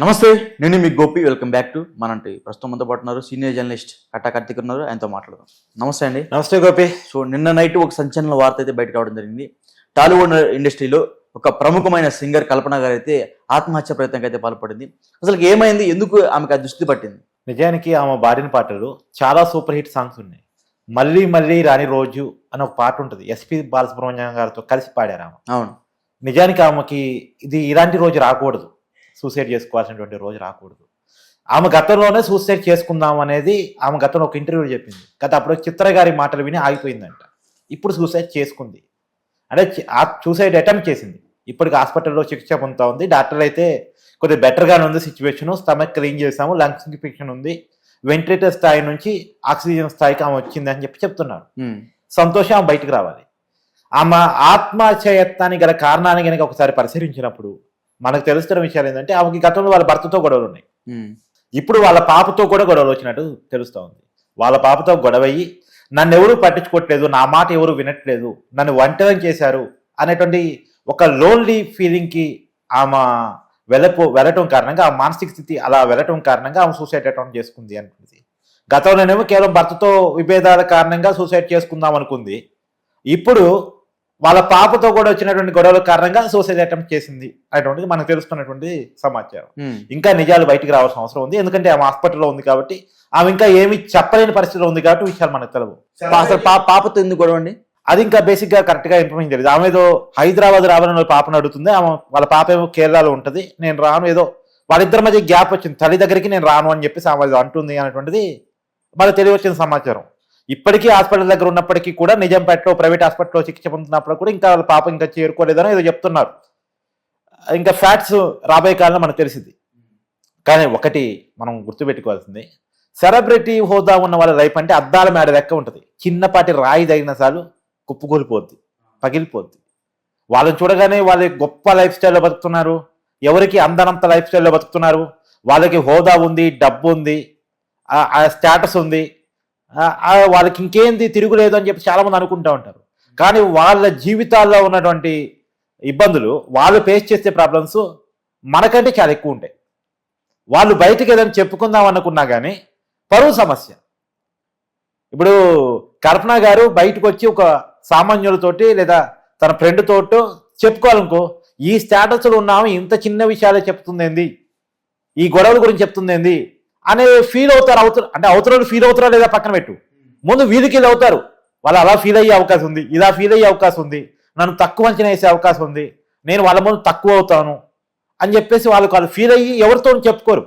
నమస్తే నేను మీ గోపి. వెల్కమ్ బ్యాక్ టు మనంటి ప్రస్తుతం మనతో పాటు ఉన్నారు సీనియర్ జర్నలిస్ట్ కట్టా కార్తిక్ ఉన్నారు. ఆయనతో మాట్లాడదాం. నమస్తే అండి. నమస్తే గోపి. సో నిన్న నైట్ ఒక సంచలన వార్త అయితే బయటకు రావడం జరిగింది. టాలీవుడ్ ఇండస్ట్రీలో ఒక ప్రముఖమైన సింగర్ కల్పన గారు అయితే ఆత్మహత్య ప్రయత్నంకి అయితే పాల్పడింది. అసలు ఏమైంది? ఎందుకు ఆమెకు ఆ దృష్టి పట్టింది? నిజానికి ఆమె బాడిన పాటలు చాలా సూపర్ హిట్ సాంగ్స్ ఉన్నాయి. మళ్ళీ మళ్ళీ రాని రోజు అని ఒక పాట ఉంటుంది. ఎస్పి బాలసుబ్రహ్మణ్యం గారితో కలిసి పాడారు ఆమె. అవును. నిజానికి ఆమెకి ఇది ఇలాంటి రోజు రాకూడదు. సూసైడ్ చేసుకోవాల్సినటువంటి రోజు రాకూడదు. ఆమె గతంలోనే సూసైడ్ చేసుకుందాం అనేది ఆమె గతంలో ఒక ఇంటర్వ్యూ చెప్పింది. గత అప్పుడు చిత్ర గారి మాటలు విని ఆగిపోయిందంట. ఇప్పుడు సూసైడ్ చేసుకుంది. అంటే సూసైడ్ అటెంప్ట్ చేసింది. ఇప్పటికి హాస్పిటల్లో చికిత్స పొందుతా ఉంది డాక్టర్ అయితే కొద్దిగా బెటర్గానే ఉంది సిచ్యువేషన్. స్టమక్ క్లీన్ చేసాము లంగ్స్ ఇన్ఫెక్షన్ ఉంది. వెంటిలేటర్ స్థాయి నుంచి ఆక్సిజన్ స్థాయికి ఆమె వచ్చింది అని చెప్పి చెప్తున్నారు. సంతోషం ఆమె బయటికి రావాలి. ఆమె ఆత్మహత్యానికి గల కారణాన్ని కనుక ఒకసారి పరిశీలించినప్పుడు మనకు తెలుస్తున్న విషయాలు ఏంటంటే ఆమెకి గతంలో వాళ్ళ భర్తతో గొడవలు ఉన్నాయి. ఇప్పుడు వాళ్ళ పాపతో కూడా గొడవలు వచ్చినట్టు తెలుస్తూ ఉంది. వాళ్ళ పాపతో గొడవయ్యి నన్ను ఎవరు పట్టించుకోవట్లేదు నా మాట ఎవరు వినట్లేదు నన్ను ఒంటరి చేశారు అనేటువంటి ఒక లోన్లీ ఫీలింగ్కి ఆమె వెళ్ళపో వెళ్ళటం కారణంగా ఆ మానసిక స్థితి అలా వెళ్ళటం కారణంగా ఆమె సూసైడ్ అటెంప్ట్ చేసుకుంది అనుకుంది. గతంలోనేమో కేవలం భర్తతో విభేదాల కారణంగా సూసైడ్ చేసుకుందాం అనుకుంది. ఇప్పుడు వాళ్ళ పాపతో కూడా వచ్చినటువంటి గొడవల కారణంగా సూసైడ్ అటెంప్ట్ చేసింది అనేటువంటిది మనకు తెలుస్తున్నటువంటి సమాచారం. ఉమ్. ఇంకా నిజాలు బయటికి రావాల్సిన అవసరం ఉంది. ఎందుకంటే ఆమె హాస్పిటల్లో ఉంది కాబట్టి ఆమె ఇంకా ఏమి చెప్పలేని పరిస్థితిలో ఉంది కాబట్టి విషయాలు మనకు తెలియవు పా- అసలు పాపతో ఎందుకు గొడవ అండి? అది ఇంకా బేసిక్గా కరెక్ట్గా ఇన్ఫర్మేషన్ తెలియదు. ఆమె ఏదో హైదరాబాద్ రావాలని వాళ్ళ పాపను అడుగుతుంది. ఆమె వాళ్ళ పాప ఏమో కేరళలో ఉంటది. నేను రాను. ఏదో వాళ్ళిద్దరి మధ్య గ్యాప్ వచ్చింది. తల్లి దగ్గరికి నేను రాను అని చెప్పేసి ఆమె అంటుంది అనేటువంటిది మనకు తెలియవచ్చిన సమాచారం. ఇప్పటికీ హాస్పిటల్ దగ్గర ఉన్నప్పటికీ కూడా నిజాంపేటలో ప్రైవేట్ హాస్పిటల్లో చికిత్స పొందుతున్నప్పుడు కూడా ఇంకా వాళ్ళ పాప ఇంకా చేరుకోలేదని ఏదో చెప్తున్నారు. ఇంకా ఫ్యాట్స్ రాబోయే కాలంలో మనకు తెలిసింది. కానీ ఒకటి మనం గుర్తుపెట్టుకోవాల్సింది సెలబ్రిటీ హోదా ఉన్న వాళ్ళ లైఫ్ అంటే అద్దాల మేడ లెక్క ఉంటుంది. చిన్నపాటి రాయి తగిన సార్లు కుప్పుకూలిపోద్ది పగిలిపోద్ది. వాళ్ళని చూడగానే వాళ్ళ గొప్ప లైఫ్ స్టైల్లో బతుకుతున్నారు. ఎవరికి అందనంత లైఫ్ స్టైల్లో బతుకుతున్నారు. వాళ్ళకి హోదా ఉంది డబ్బు ఉంది ఆ- స్టేటస్ ఉంది. వాళ్ళకి ఇంకేంది తిరుగులేదు అని చెప్పి చాలామంది అనుకుంటూ ఉంటారు. కానీ వాళ్ళ జీవితాల్లో ఉన్నటువంటి ఇబ్బందులు వాళ్ళు ఫేస్ చేసే ప్రాబ్లమ్స్ మనకంటే చాలా ఎక్కువ ఉంటాయి. వాళ్ళు బయటకు ఏదైనా చెప్పుకుందాం అనుకున్నా కానీ పరువు సమస్య. ఇప్పుడు కల్పన గారు బయటకు వచ్చి ఒక సామాన్యులతోటి లేదా తన ఫ్రెండ్ తోటో చెప్పుకోవాలనుకో ఈ స్టేటస్లో ఉన్నాము ఇంత చిన్న విషయాలే చెప్తుందేంది? ఈ గొడవల గురించి చెప్తుందేంది? అనే ఫీల్ అవుతారు అవుతారు. అంటే అవతల ఫీల్ అవుతారా లేదా పక్కన పెట్టు. ముందు వీధికి అవుతారు. వాళ్ళు అలా ఫీల్ అయ్యే అవకాశం ఉంది ఇలా ఫీల్ అయ్యే అవకాశం ఉంది నన్ను తక్కువ అంచనా వేసే అవకాశం ఉంది నేను వాళ్ళ ముందు తక్కువ అవుతాను అని చెప్పేసి వాళ్ళకి వాళ్ళు ఫీల్ అయ్యి ఎవరితో చెప్పుకోరు.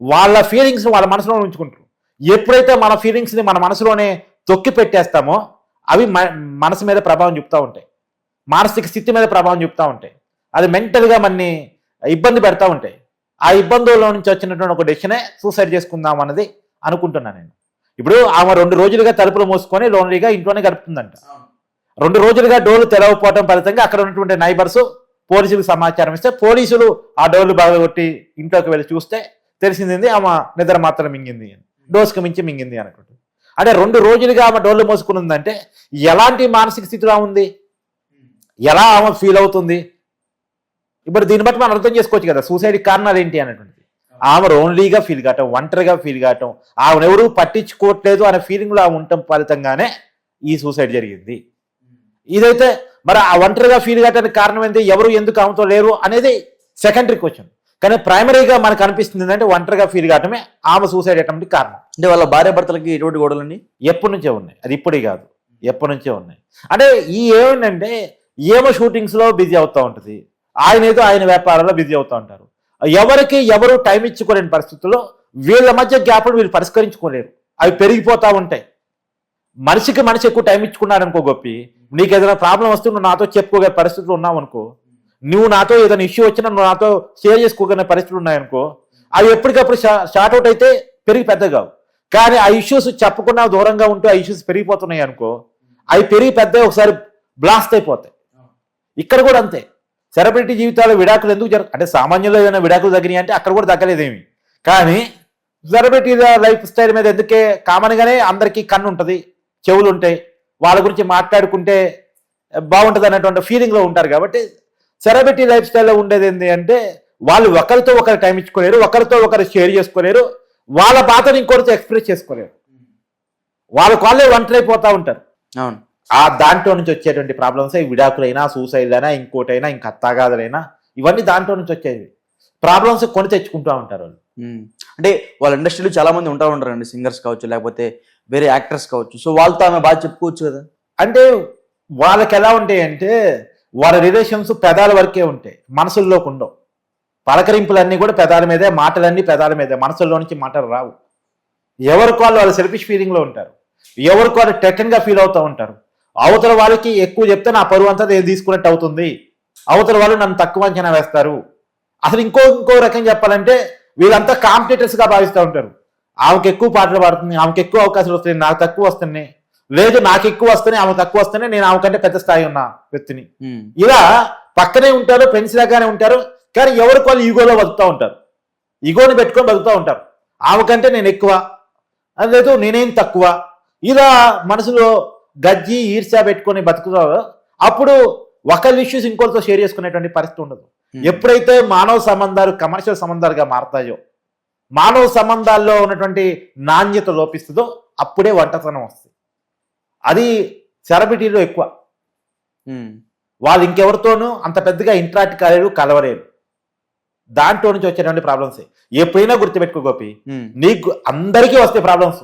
వాళ్ళ ఫీలింగ్స్ వాళ్ళ మనసులో ఉంచుకుంటారు. ఎప్పుడైతే మన ఫీలింగ్స్ని మన మనసులోనే తొక్కి పెట్టేస్తామో అవి మనసు మీద ప్రభావం చూపుతూ ఉంటాయి. మానసిక స్థితి మీద ప్రభావం చూపుతూ ఉంటాయి. అది మెంటల్గా మనని ఇబ్బంది పెడతా ఉంటాయి. ఆ ఇబ్బందుల్లో నుంచి వచ్చినటువంటి ఒక డెసిషనే సూసైడ్ చేసుకుందాం అన్నది అనుకుంటున్నాను నేను. ఇప్పుడు ఆమె రెండు రోజులుగా తలుపులు మూసుకొని లోన్లీగా ఇంట్లోనే గడుపుతుందంట. రెండు రోజులుగా డోర్లు తెరవకపోవడం ఫలితంగా అక్కడ ఉన్నటువంటి నైబర్స్ పోలీసులకు సమాచారం ఇస్తే పోలీసులు ఆ డోర్లు బాగా కొట్టి ఇంట్లోకి వెళ్ళి చూస్తే తెలిసింది ఆమె నిద్ర మాత్రం మింగింది. అని డోస్కి మించి మింగింది అనుకుంటుంది. అంటే రెండు రోజులుగా ఆమె డోర్లు మోసుకుని ఉందంటే ఎలాంటి మానసిక స్థితిలో ఉంది? ఎలా ఆమె ఫీల్ అవుతుంది? ఇప్పుడు దీన్ని బట్టి మనం అర్థం చేసుకోవచ్చు కదా సూసైడ్ కారణాలు ఏంటి అనేటువంటిది. ఆమె లోన్లీగా ఫీల్ కావటం ఒంటరిగా ఫీల్ కావటం ఆమెను ఎవరు పట్టించుకోవట్లేదు అనే ఫీలింగ్లో ఆమె ఉండటం ఫలితంగానే ఈ సూసైడ్ జరిగింది. ఇదైతే మరి ఆ ఒంటరిగా ఫీల్ కావడానికి కారణం ఏంటి ఎవరు ఎందుకు ఆమెతో లేరు అనేది సెకండరీ క్వశ్చన్ కానీ ప్రైమరీగా మనకు అనిపిస్తుంది ఏంటంటే ఒంటరిగా ఫీల్ కావటమే ఆమె సూసైడ్ అయ్యడానికి కారణం. అంటే వాళ్ళ భార్య భర్తలకి ఎటువంటి గొడవలండి? ఎప్పటి నుంచే ఉన్నాయి. అది ఇప్పుడే కాదు. ఎప్పటి నుంచే ఉన్నాయి. అంటే ఈ ఏమిటంటే ఏమో షూటింగ్స్లో బిజీ అవుతూ ఉంటుంది. ఆయన ఏదో ఆయన వ్యాపారంలో బిజీ అవుతూ ఉంటారు. ఎవరికి ఎవరు టైం ఇచ్చుకోలేని పరిస్థితుల్లో వీళ్ళ మధ్య గ్యాప్లు వీళ్ళు పరిష్కరించుకోలేరు. అవి పెరిగిపోతూ ఉంటాయి. మనిషికి మనిషి ఎక్కువ టైం ఇచ్చుకున్నాడు అనుకో గొప్పి నీకు ఏదైనా ప్రాబ్లం వస్తే నువ్వు నాతో చెప్పుకోగల పరిస్థితులు ఉన్నావు అనుకో నువ్వు నాతో ఏదైనా ఇష్యూ వచ్చినా నువ్వు నాతో షేర్ చేసుకోగలిగిన పరిస్థితులు ఉన్నాయనుకో అవి ఎప్పటికప్పుడు షార్ట్ అవుట్ అయితే పెరిగి పెద్దగావు కానీ ఆ ఇష్యూస్ చెప్పకుండా దూరంగా ఉంటూ ఆ ఇష్యూస్ పెరిగిపోతున్నాయి అనుకో అవి పెరిగి పెద్ద ఒకసారి బ్లాస్ట్ అయిపోతాయి. ఇక్కడ కూడా అంతే. సెలబ్రిటీ జీవితాలు విడాకులు ఎందుకు జరుగు అంటే సామాన్యులు ఏదైనా విడాకులు తగ్గినాయి అంటే అక్కడ కూడా తగ్గలేదేమి. కానీ సెలబ్రిటీ లైఫ్ స్టైల్ మీద ఎందుకే కామన్గానే అందరికీ కన్ను ఉంటుంది చెవులు ఉంటాయి వాళ్ళ గురించి మాట్లాడుకుంటే బాగుంటుంది అన్నటువంటి ఫీలింగ్లో ఉంటారు కాబట్టి సెలబ్రిటీ లైఫ్ స్టైల్లో ఉండేది ఏంటి అంటే వాళ్ళు ఒకరితో ఒకరు టైం ఇచ్చుకోలేరు ఒకరితో ఒకరు షేర్ చేసుకోలేరు వాళ్ళ బాధను ఇంకొకరితో ఎక్స్ప్రెస్ చేసుకోలేరు. వాళ్ళ వాళ్ళే ఒంటరైపోతా ఉంటారు. అవును. ఆ దాంట్లో నుంచి వచ్చేటువంటి ప్రాబ్లమ్స్ విడాకులైనా సూసైడ్ అయినా ఇంకోటైనా ఇంకా అత్తాగాదులైనా ఇవన్నీ దాంట్లో నుంచి వచ్చేవి. ప్రాబ్లమ్స్ కొని తెచ్చుకుంటూ ఉంటారు వాళ్ళు. అంటే వాళ్ళ ఇండస్ట్రీలో చాలా మంది ఉంటా ఉంటారండి సింగర్స్ కావచ్చు లేకపోతే వేరే యాక్టర్స్ కావచ్చు. సో వాళ్ళతో ఆమె బాగా చెప్పుకోవచ్చు కదా. అంటే వాళ్ళకి ఎలా ఉంటాయి అంటే వాళ్ళ రిలేషన్స్ పెదాల వరకే ఉంటాయి మనసుల్లోకి ఉండవు. పలకరింపులన్నీ కూడా పెదాల మీదే మాటలన్నీ పెదాల మీదే మనసుల్లో నుంచి మాటలు రావు. ఎవరికి వాళ్ళు వాళ్ళ సెల్ఫిష్ ఫీలింగ్లో ఉంటారు. ఎవరికి వాళ్ళు టెటన్గా ఫీల్ అవుతూ ఉంటారు. అవతల వాళ్ళకి ఎక్కువ చెప్తే నా పరువు అంతా నేను తీసుకున్నట్టు అవుతుంది. అవతల వాళ్ళు నన్ను తక్కువ అంచనా వేస్తారు. అసలు ఇంకో ఇంకో రకం చెప్పాలంటే వీళ్ళంతా కాంపిటేటర్స్గా భావిస్తూ ఉంటారు. ఆమెకు ఎక్కువ పాటలు పాడుతుంది ఆమెకు ఎక్కువ అవకాశాలు వస్తున్నాయి నాకు తక్కువ వస్తున్నాయి. లేదు నాకు ఎక్కువ వస్తున్నాయి ఆమె తక్కువ వస్తున్నాయి నేను ఆమె కంటే పెద్ద స్థాయి ఉన్న వ్యక్తిని. ఇలా పక్కనే ఉంటారు ఫ్రెండ్స్ లాగానే ఉంటారు కానీ ఎవరికి వాళ్ళు ఈగోలో బతుకుతూ ఉంటారు. ఈగోని పెట్టుకొని బతుకుతూ ఉంటారు. ఆమె కంటే నేను ఎక్కువ లేదు నేనేం తక్కువ. ఇలా మనసులో గజ్జి ఈర్ష్య పెట్టుకొని బతుకుతారో అప్పుడు ఒకరి ఇష్యూస్ ఇంకోరితో షేర్ చేసుకునేటువంటి పరిస్థితి ఉండదు. ఉమ్. ఎప్పుడైతే మానవ సంబంధాలు కమర్షియల్ సంబంధాలుగా మారతాయో మానవ సంబంధాల్లో ఉన్నటువంటి నాణ్యత లోపిస్తుందో అప్పుడే వంటతనం వస్తుంది. అది సెలబ్రిటీలో ఎక్కువ. ఉమ్. వాళ్ళు ఇంకెవరితోనూ అంత పెద్దగా ఇంట్రాక్ట్ కాలేరు కలవలేరు. దాంట్లో నుంచి వచ్చేటువంటి ప్రాబ్లమ్స్ ఎప్పుడైనా గుర్తుపెట్టుకో గోపి. ఉమ్. నీకు అందరికీ వస్తాయి ప్రాబ్లమ్స్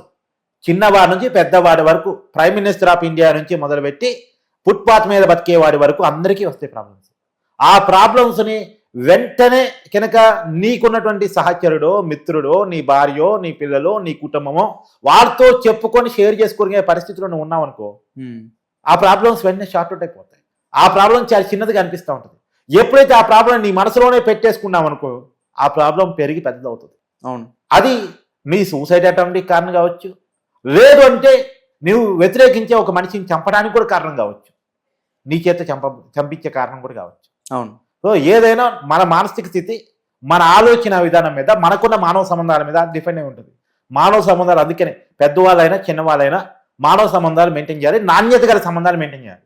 చిన్నవాడి నుంచి పెద్దవాడి వరకు ప్రైమ్ మినిస్టర్ ఆఫ్ ఇండియా నుంచి మొదలుపెట్టి ఫుట్పాత్ మీద బతికేవాడి వరకు అందరికీ వస్తాయి ప్రాబ్లమ్స్ ఆ ప్రాబ్లమ్స్ని వెంటనే కనుక నీకున్నటువంటి సహచరుడో మిత్రుడో నీ భార్యో నీ పిల్లలో నీ కుటుంబమో వారితో చెప్పుకొని షేర్ చేసుకునే పరిస్థితిలో నువ్వు ఉన్నావు అనుకో. ఆ ప్రాబ్లమ్స్ వెంటనే షార్ట్ అవుట్ అయిపోతాయి. ఆ ప్రాబ్లం చాలా చిన్నదిగా అనిపిస్తూ ఉంటుంది. ఎప్పుడైతే ఆ ప్రాబ్లం నీ మనసులోనే పెట్టేసుకున్నావు అనుకో ఆ ప్రాబ్లం పెరిగి పెద్దదవుతుంది. అవును. అది నీ సూసైడ్ అటెంప్ట్కి కారణం కావచ్చు లేదు అంటే నువ్వు వ్యతిరేకించే ఒక మనిషిని చంపడానికి కూడా కారణం కావచ్చు. నీ చేత చంప చంపించే కారణం కూడా కావచ్చు. అవును. సో ఏదైనా మన మానసిక స్థితి మన ఆలోచన విధానం మీద మనకున్న మానవ సంబంధాల మీద డిపెండ్ అయి ఉంటుంది. మానవ సంబంధాలు అందుకనే పెద్దవాళ్ళైనా చిన్నవాళ్ళైనా మానవ సంబంధాలు మెయింటైన్ చేయాలి నాణ్యత గల సంబంధాలు మెయింటైన్ చేయాలి.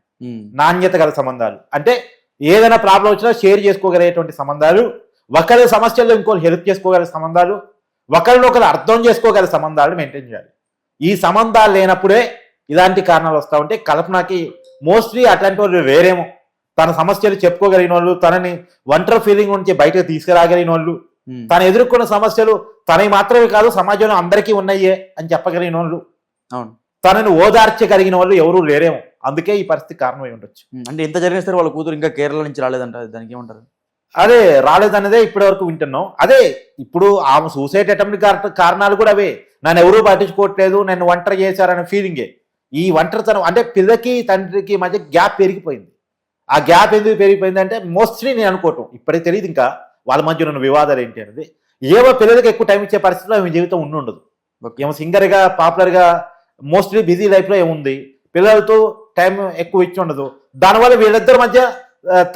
నాణ్యత గల సంబంధాలు. అంటే ఏదైనా ప్రాబ్లం వచ్చినా షేర్ చేసుకోగలిగేటువంటి సంబంధాలు ఒకరి సమస్యల్లో ఇంకోరు హెల్ప్ చేసుకోగల సంబంధాలు ఒకరినొకరు అర్థం చేసుకోగల సంబంధాలు మెయింటైన్ చేయాలి. ఈ సంబంధాలు లేనప్పుడే ఇలాంటి కారణాలు వస్తూ ఉంటే కల్పనకి మోస్ట్లీ అట్లాంటి వాళ్ళు వేరేమో. తన సమస్యలు చెప్పుకోగలిగిన వాళ్ళు తనని ఒంటరి ఫీలింగ్ నుంచి బయటకు తీసుకురాగలిగిన వాళ్ళు. తను ఎదుర్కొన్న సమస్యలు తనవి మాత్రమే కాదు సమాజంలో అందరికీ ఉన్నాయే అని చెప్పగలిగిన వాళ్ళు. అవును. తనని ఓదార్చగలిగిన వాళ్ళు ఎవరూ లేరేమో. అందుకే ఈ పరిస్థితి కారణమై ఉండొచ్చు. అంటే ఎంత జరిగినా సరే వాళ్ళ కూతురు ఇంకా కేరళ నుంచి రాలేదంట దానికి ఏమంటారు? అదే రాలేదన్నదే ఇప్పటి వరకు వింటున్నాం. అదే ఇప్పుడు ఆమె సూసైడ్ అటెంప్ట్ కారణాలు కూడా అవే. నన్ను ఎవరూ పట్టించుకోవట్లేదు నన్ను ఒంటరి చేశారనే ఫీలింగే ఈ ఒంటరితనం అంటే పిల్లకి తండ్రికి మధ్య గ్యాప్ పెరిగిపోయింది. ఆ గ్యాప్ ఎందుకు పెరిగిపోయింది అంటే మోస్ట్లీ నేను అనుకోవటం. ఇప్పటికి తెలియదు ఇంకా వాళ్ళ మధ్య ఉన్న వివాదాలు ఏంటి అనేది. ఏమో పిల్లలకి ఎక్కువ టైం ఇచ్చే పరిస్థితిలో ఆమె జీవితం ఉండి ఉండదు. ఏమో సింగర్గా పాపులర్గా మోస్ట్లీ బిజీ లైఫ్లో ఏముంది? పిల్లలతో టైం ఎక్కువ ఇచ్చి ఉండదు. దానివల్ల వీళ్ళిద్దరి మధ్య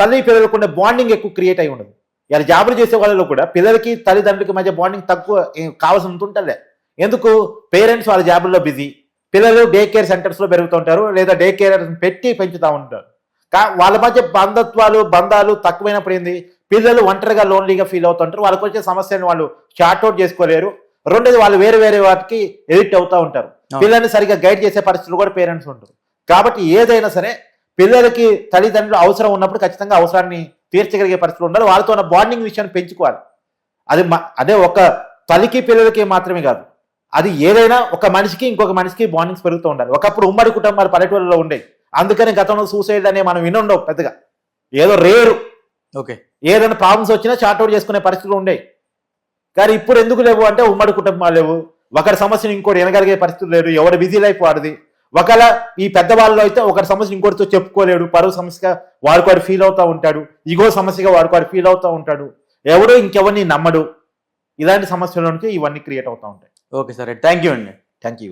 తల్లి పిల్లలకు ఉండే బాండింగ్ ఎక్కువ క్రియేట్ అయి ఉండదు. ఇలా జాబులు చేసే వాళ్ళలో కూడా పిల్లలకి తల్లిదండ్రులకి మధ్య బాండింగ్ తక్కువ ఏం కావాల్సినంత ఉంటుందిలే ఎందుకు? పేరెంట్స్ వాళ్ళ జాబుల్లో బిజీ. పిల్లలు డే కేర్ సెంటర్స్లో పెరుగుతుంటారు లేదా డే కేర్ పెట్టి పెంచుతూ ఉంటారు. కా వాళ్ళ మధ్య బంధత్వాలు బంధాలు తక్కువైనప్పుడు ఏంది? పిల్లలు ఒంటరిగా లోన్లీగా ఫీల్ అవుతుంటారు. వాళ్ళకి వచ్చే సమస్యలను వాళ్ళు షార్ట్ అవుట్ చేసుకోలేరు. రెండోది వాళ్ళు వేరే వేరే వాటికి ఎడిక్ట్ అవుతూ ఉంటారు. పిల్లల్ని సరిగ్గా గైడ్ చేసే పరిస్థితులు కూడా పేరెంట్స్ ఉంటారు కాబట్టి ఏదైనా సరే పిల్లలకి తల్లిదండ్రులు అవసరం ఉన్నప్పుడు ఖచ్చితంగా అవసరాన్ని తీర్చగలిగే పరిస్థితులు ఉండాలి. వాళ్ళతో ఉన్న బాండింగ్ విషయాన్ని పెంచుకోవాలి. అది అదే ఒక తల్లికి పిల్లలకి మాత్రమే కాదు. అది ఏదైనా ఒక మనిషికి ఇంకొక మనిషికి బాండింగ్స్ పెరుగుతూ ఉండాలి. ఒకప్పుడు ఉమ్మడి కుటుంబాలు పల్లెటూరులో ఉండేవి. అందుకని గతంలో సూసైడ్ అనే మనం వినుండవు పెద్దగా. ఏదో రేరు. ఓకే. ఏదైనా ప్రాబ్లమ్స్ వచ్చినా షార్ట్ అవుట్ చేసుకునే పరిస్థితులు ఉండేవి. కానీ ఇప్పుడు ఎందుకు లేవు అంటే ఉమ్మడి కుటుంబాలు లేవు. ఒకరి సమస్యను ఇంకోటి వినగలిగే పరిస్థితులు లేరు. ఎవరి బిజీ లైఫ్ వాడిది. ఒకవేళ ఈ పెద్దవాళ్ళలో అయితే ఒకరి సమస్య ఇంకోటితో చెప్పుకోలేడు. పరువు సమస్యగా వాడుకోడు ఫీల్ అవుతూ ఉంటాడు. ఇగో సమస్యగా వాడుకోడు ఫీల్ అవుతూ ఉంటాడు. ఎవడు ఇంకెవరిని నమ్మడు. ఇలాంటి సమస్యల నుంచి ఇవన్నీ క్రియేట్ అవుతూ ఉంటాయి. ఓకే సరే. థ్యాంక్ యూ అండి. Thank you